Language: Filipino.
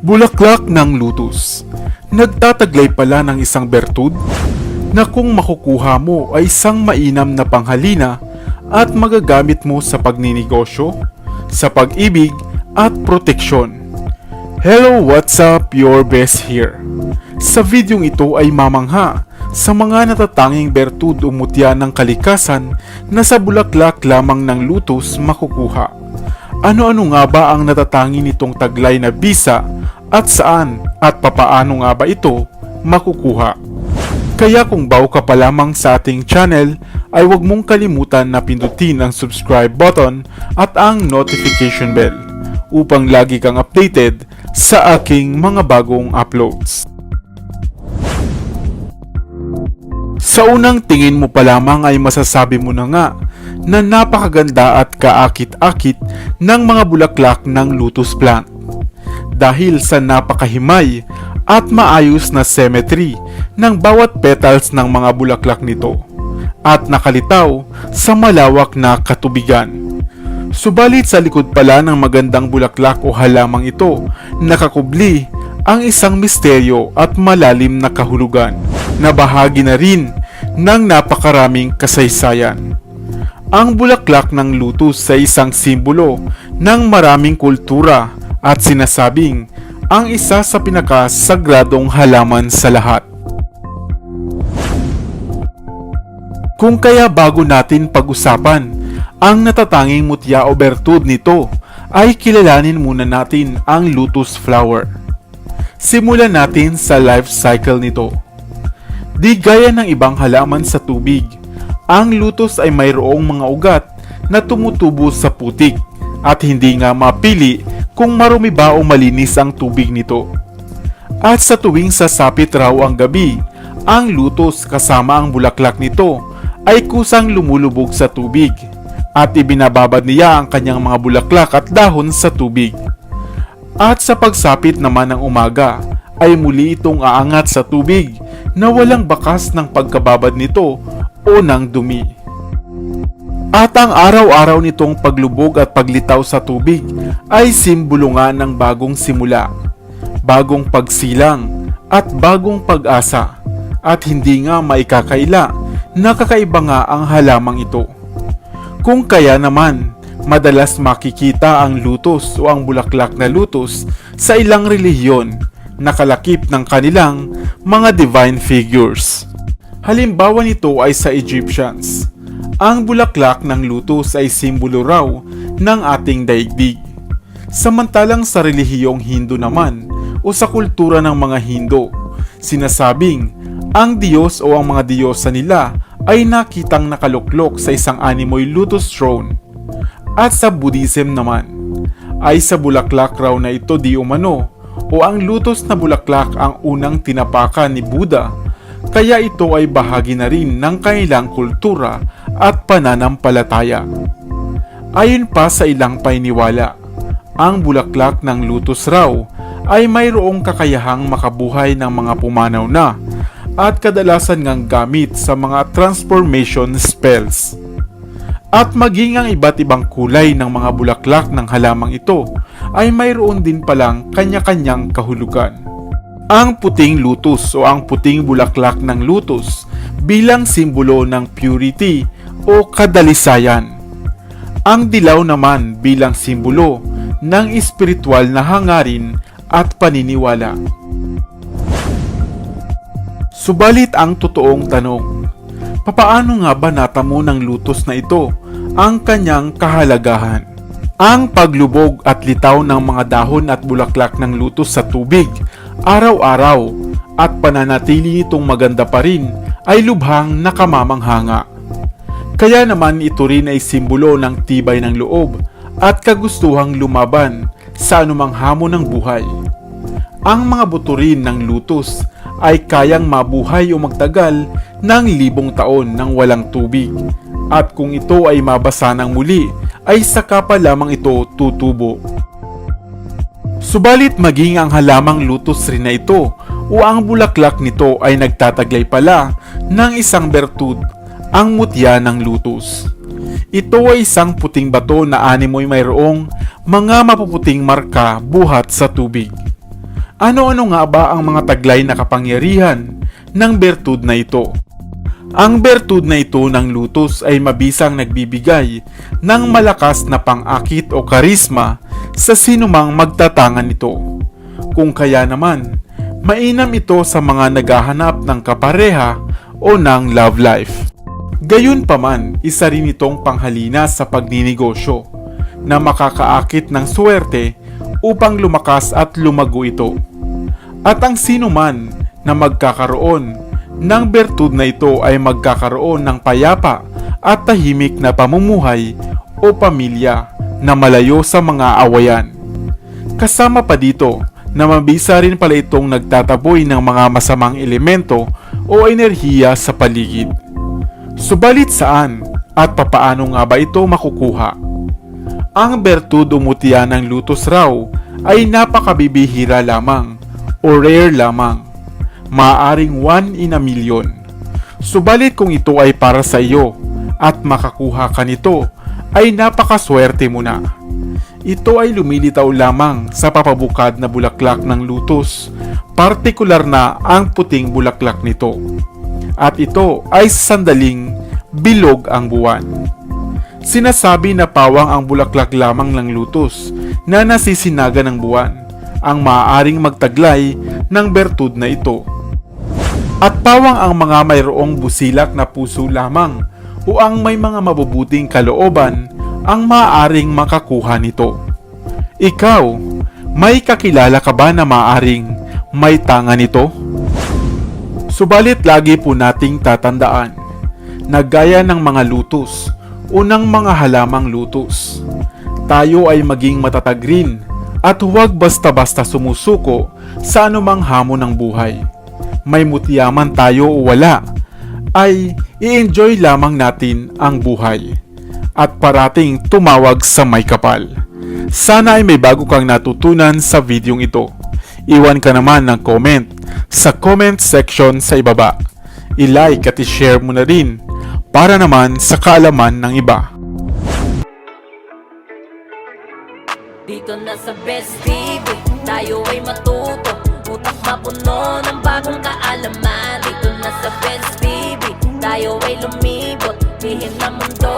Bulaklak ng lutos. Nagtataglay pala ng isang bertud na kung makukuha mo ay isang mainam na panghalina at magagamit mo sa pagninegosyo, sa pag-ibig at proteksyon. Hello, what's up? Your best here. Sa videong ito ay mamangha sa mga natatanging bertud o mutya ng kalikasan na sa bulaklak lamang ng lutos makukuha. Ano-ano nga ba ang natatangi nitong taglay na bisa at saan at papaano nga ba ito makukuha? Kaya kung bago ka pa lamang sa ating channel ay huwag mong kalimutan na pindutin ang subscribe button at ang notification bell upang lagi kang updated sa aking mga bagong uploads. Sa unang tingin mo pa lamang ay masasabi mo na nga na napakaganda at kaakit-akit ng mga bulaklak ng lotus plant. Dahil sa napakahimay at maayos na symmetry ng bawat petals ng mga bulaklak nito at nakalitaw sa malawak na katubigan. Subalit sa likod pala ng magandang bulaklak o halamang ito, nakakubli ang isang misteryo at malalim na kahulugan na bahagi na rin ng napakaraming kasaysayan. Ang bulaklak ng lutos sa isang simbolo ng maraming kultura at sinasabing ang isa sa pinakasagradong halaman sa lahat. Kung kaya bago natin pag-usapan ang natatanging mutya o bertud nito, ay kilalanin muna natin ang lotus flower. Simulan natin sa life cycle nito. Di gaya ng ibang halaman sa tubig, ang lutos ay mayroong mga ugat na tumutubo sa putik at hindi nga mapili kung marumi ba o malinis ang tubig nito. At sa tuwing sasapit raw ang gabi, ang lutos kasama ang bulaklak nito ay kusang lumulubog sa tubig at ibinababad niya ang kanyang mga bulaklak at dahon sa tubig. At sa pagsapit naman ng umaga ay muli itong aangat sa tubig na walang bakas ng pagkababad nito o ng dumi. At ang araw-araw nitong paglubog at paglitaw sa tubig ay simbolo nga ng bagong simula, bagong pagsilang at bagong pag-asa at hindi nga maikakaila na kakaiba nga ang halamang ito. Kung kaya naman, madalas makikita ang lutos o ang bulaklak na lutos sa ilang relihiyon na kalakip ng kanilang mga divine figures. Halimbawa nito ay sa Egyptians. Ang bulaklak ng lutos ay simbolo raw ng ating daigdig. Samantalang sa relihiyong Hindu naman o sa kultura ng mga Hindu, sinasabing ang Diyos o ang mga Diyosa nila ay nakitang nakaluklok sa isang animoy lotus throne. At sa Buddhism naman, ay sa bulaklak raw na ito di umano o ang lutos na bulaklak ang unang tinapakan ni Buddha kaya ito ay bahagi na rin ng kanilang kultura at pananampalataya. Ayon pa sa ilang painiwala, ang bulaklak ng lutos raw ay mayroong kakayahang makabuhay ng mga pumanaw na at kadalasan ngang gamit sa mga transformation spells. At maging ang iba't ibang kulay ng mga bulaklak ng halamang ito ay mayroon din palang kanya-kanyang kahulugan. Ang puting lutos o ang puting bulaklak ng lutos bilang simbolo ng purity o kadalisayan. Ang dilaw naman bilang simbolo ng espiritual na hangarin at paniniwala. Subalit ang totoong tanong, papaano nga ba natamo ng lutos na ito ang kanyang kahalagahan? Ang paglubog at litaw ng mga dahon at bulaklak ng lutos sa tubig, araw-araw, at pananatili nitong maganda pa rin ay lubhang nakamamanghanga. Kaya naman ito rin ay simbolo ng tibay ng loob at kagustuhang lumaban sa anumang hamon ng buhay. Ang mga buto rin ng lutos ay kayang mabuhay o magtagal ng libong taon ng walang tubig. At kung ito ay mabasa ng muli, ay saka pa lamang ito tutubo. Subalit maging ang halamang lutos rin na ito o ang bulaklak nito ay nagtataglay pala ng isang bertud, ang mutya ng lutos. Ito ay isang puting bato na animoy mayroong mga mapuputing marka buhat sa tubig. Ano-ano nga ba ang mga taglay na kapangyarihan ng bertud na ito? Ang bertud na ito ng lutos ay mabisang nagbibigay ng malakas na pang-akit o karisma sa sinumang magtatangan nito. Kung kaya naman, mainam ito sa mga naghahanap ng kapareha o ng love life. Gayunpaman, isa rin itong panghalina sa pagninegosyo na makakaakit ng swerte upang lumakas at lumago ito. At ang sino man na magkakaroon ng bertud na ito ay magkakaroon ng payapa at tahimik na pamumuhay o pamilya na malayo sa mga awayan. Kasama pa dito na mabisa rin pala itong nagtataboy ng mga masamang elemento o enerhiya sa paligid. Subalit saan at papaano nga ba ito makukuha? Ang bertud o mutya ng lutos raw ay napakabibihira lamang o rare lamang. Maaring 1 in a million. Subalit kung ito ay para sa iyo at makakuha ka nito, ay napakaswerte mo na. Ito ay lumilitaw lamang sa papabukad na bulaklak ng lutos, partikular na ang puting bulaklak nito. At ito ay sa sandaling bilog ang buwan. Sinasabi na pawang ang bulaklak lamang ng lutos na nasisinaga ng buwan ang maaaring magtaglay ng bertud na ito. At pawang ang mga mayroong busilak na puso lamang o ang may mga mabubuting kalooban ang maaaring makakuha nito. Ikaw, may kakilala ka ba na maaaring may tanga nito? Subalit lagi po nating tatandaan na gaya ng mga lutos o ng mga halamang lutos, tayo ay maging matatag rin at huwag basta-basta sumusuko sa anumang hamon ng buhay. May mutiyaman tayo o wala, ay i-enjoy lamang natin ang buhay at parating tumawag sa may kapal. Sana ay may bago kang natutunan sa videong ito. Iwan ka naman ng comment sa comment section sa ibaba. I-like at i-share mo na rin para naman sa kaalaman ng iba. Dito na sa Best TV Tayo ay matuto Utak mapuno ng bagong kaalaman Dito na sa Best TV Tayo ay lumibot Lihim na mundo